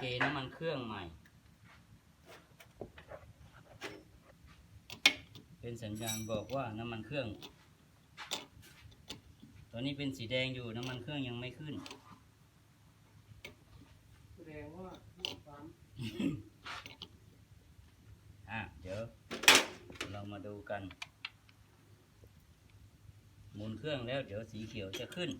เกน้ำมันเครื่องใหม่ เป็นสัญญาณบอกว่าน้ำมันเครื่อง ตอนนี้เป็นสีแดงอยู่น้ำมันเครื่องยังไม่ขึ้น แสดงว่าปั๊มอะเดี๋ยว เรามาดูกัน หมุนเครื่องแล้วเดี๋ยวสีเขียวจะขึ้น